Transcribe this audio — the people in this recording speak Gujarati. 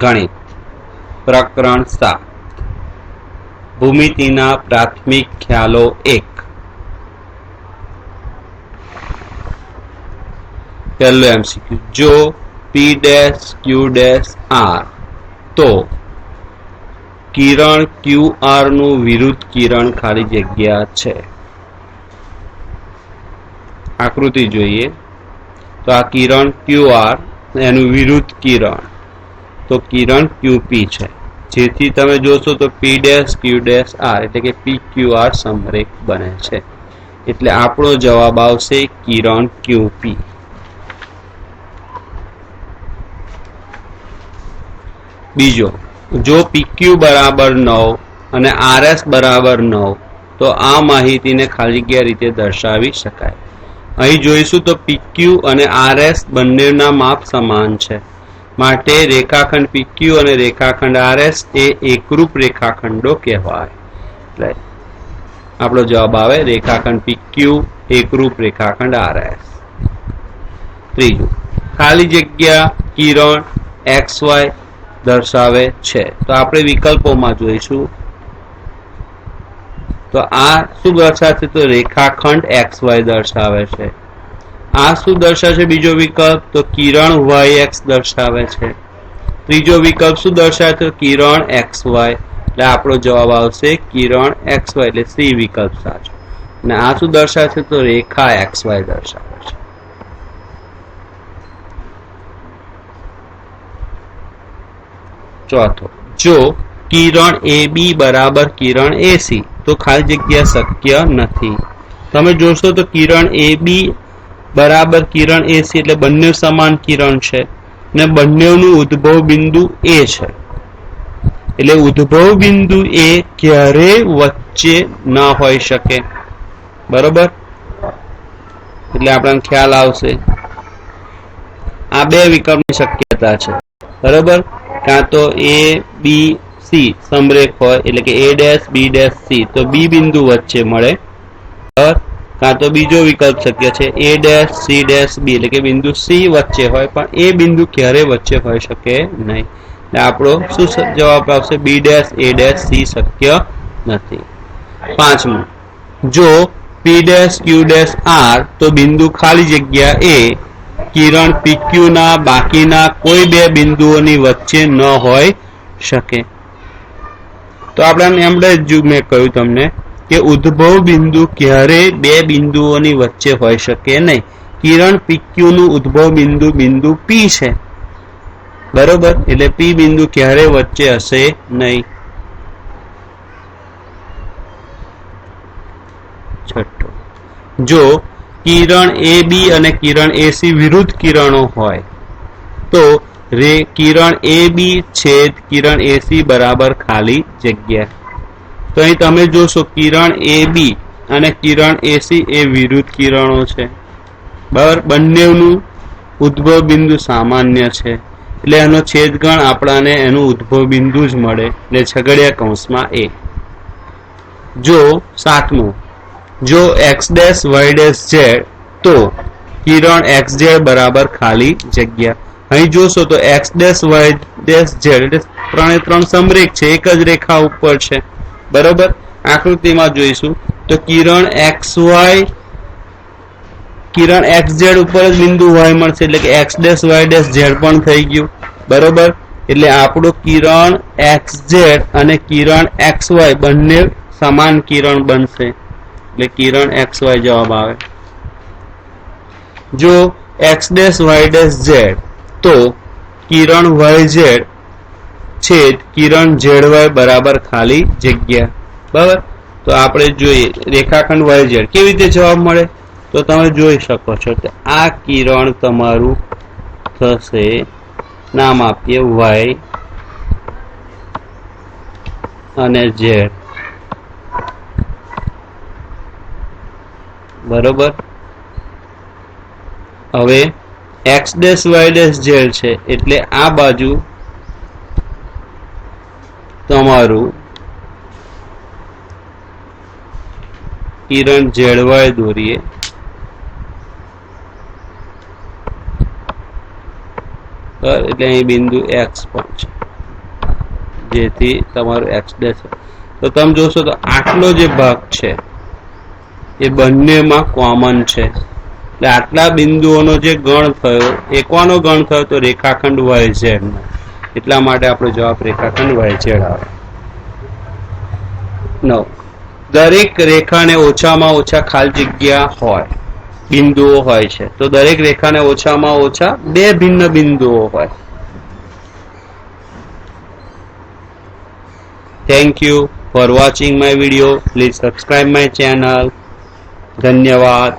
ગણિત. પ્રકરણ સાત. ભૂમિતિના પ્રાથમિક ખ્યાલો એક. પહેલો એમસીક્યુ જો P dash Q dash R તો કિરણ ક્યુ આરનું વિરુદ્ધ કિરણ ખાલી જગ્યા છે. આકૃતિ જોઈએ. તો આ કિરણ ક્યુ આર એનું વિરુદ્ધ કિરણ. તો કિરણ ક્યુપી છે. જેથી તમે જોશો તો P dash Q dash R એટલે કે પી ક્યુ આર સમરેખ બને છે. એટલે આપણો જવાબ આવશે કિરણ ક્યુપી બીજો, જો પીક્યુ બરાબર નવ અને આરએસ બરાબર નવ, તો આ માહિતીને ખાલી જગ્યા રીતે દર્શાવી શકાય. અહીં જોઈશું તો પીક્યુ અને આરએસ બંનેના માપ સમાન છે. માટે રેખાખંડ પીક્યુ અને રેખાખંડ આરએસ એ એકરૂપ રેખાખંડો કહેવાય. એટલે આપણો જવાબ આવે રેખાખંડ પીક્યુ એકરૂપ રેખાખંડ આરએસ ત્રીજું, ખાલી જગ્યા કિરણ એક્સ વાય દર્શાવે છે. તો આપણે વિકલ્પોમાં જોઈશું. તો આ શું દર્શાવશે? તો રેખાખંડ વાય દર્શાવે છે. આ શું દર્શાવશે બીજો વિકલ્પ તો કિરણ વાય એક્સ દર્શાવે છે. ત્રીજો વિકલ્પ શું દર્શાવે તો કિરણ એક્સ વાય. એટલે આપણો જવાબ આવશે કિરણ એક્સ વાય, એટલે સી વિકલ્પ સાચો. અને આ શું દર્શાવશે તો રેખા એક્સ વાય દર્શાવે છે. ચોથો. જો કિરણ એ બી બરાબર કિરણ એસી તો ખાલી જગ્યા શક્ય નથી. તમે જોશો તો કિરણ એ બી બરાબર કિરણ એસી એટલે બંને સમાન કિરણ છે. ને બંનેનું ઉદ્ભવ બિંદુ એ છે. એટલે ઉદ્ભવ બિંદુ એ ક્યારે વચ્ચે ન હોઈ શકે. બરોબર? એટલે આપણને ખ્યાલ આવશે. આ બે વિકલ્પની શક્યતા છે. બરોબર? કાં તો એ, બી, સી સમરેખ હોય, એટલે કે A dash, B dash, C. તો બી બિંદુ વચ્ચે મળે. બરાબર? કાં તો બીજો વિકલ્પ શક્ય છે. A dash C dash B એટલે કે બિંદુ સી વચ્ચે હોય, પણ એ બિંદુ ક્યારે વચ્ચે હોઈ શકે નહીં. આપણો શું જવાબ આવશે? B dash A dash C શક્ય નથી. પાંચમું. જો P dash Q dash R તો બિંદુ ખાલી જગ્યા એ કિરણ પીક્યુ ના, બાકીના કોઈ બે બિંદુઓની વચ્ચે ન હોય શકે. તો આપણે એમણે જ મેં કહ્યું તમને. કે ઉદ્ભવ બિંદુ ક્યારે બે બિંદુઓની વચ્ચે હોઈ શકે નહીં. કિરણ પીક્યુ નું ઉદ્ભવ બિંદુ બિંદુ પી છે. બરોબર? એટલે પી બિંદુ ક્યારે વચ્ચે હશે નહીં? છઠ્ઠો. જો કિરણ એ બી અને કિરણ એસી વિરુદ્ધ કિરણો હોય, તો રે કિરણ એ બી છેદ કિરણ એસી બરાબર ખાલી જગ્યા. તો અહીં તમે જોશો કિરણ એ બી અને કિરણ એસી એ વિરુદ્ધ કિરણો છે. બરાબર? બંનેનું ઉદ્ભવ બિંદુ સામાન્ય છે. એટલે એનો છેદગણ આપણાને એનું ઉદ્ભવ બિંદુ જ મળે. એટલે છગડિયા કૌંસમાં એ. જો સાતમું, જો X dash, Y dash Z, તો કિરણ એક્સ ઝેડ બરાબર ખાલી જગ્યા. અહીં જોશો તો X dash, Y dash, Z, એટલે ત્રણે ત્રણ સમરેખ છે. એક જ રેખા ઉપર છે. બરોબર? આકૃતિમાં જોઈશું. તો કિરણ એક્સ વાય, કિરણ એક્સ ઝેડ ઉપર જ બિંદુ વાય મળશે, એટલે કે X dash, Y dash Z પણ થઈ ગયું. બરોબર? એટલે આપણું કિરણ એક્સ ઝેડ અને કિરણ એક્સ વાય બંને સમાન કિરણ બનશે. એટલે કિરણ એક્સ વાય જવાબ આવે. જો X dash, Y dash Z, તો કિરણ વાય ઝેડ છેદ કિરણ ઝેડ વાય બરાબર ખાલી જગ્યા. બરાબર? તો આપણે જોઈએ, રેખાખંડ વાય ઝેડ. કેવી રીતે જવાબ મળે? તો તમે જોઈ શકો છો કે આ કિરણ તમારું થશે, નામ આપીએ વાય અને ઝેડ. બરોબર? હવે X dash Y dash Z છે, એટલે આ બાજુ તમારું કિરણ ઝેડવાય દોરીએ. એટલે અહીં બિંદુ એક્સ પણ છે. જેથી તમારું એક્સ ડેશ તો તમે જોશો તો આટલો જે ભાગ છે, એ બંનેમાં કોમન છે. એટલે આટલા બિંદુઓનો જે ગણ થયો, એકવાનો ગણ થયો તો રેખાખંડ વાય ઝેડ નો. એટલા માટે આપણો જવાબ રેખાખંડ આવે નવ. દરેક રેખાને ઓછામાં ઓછા ખાલી જગ્યા હોય, બિંદુઓ હોય છે. તો દરેક રેખાને ઓછામાં ઓછા બે ભિન્ન બિંદુઓ હોય. Thank you for watching my video please subscribe my channel ધન્યવાદ.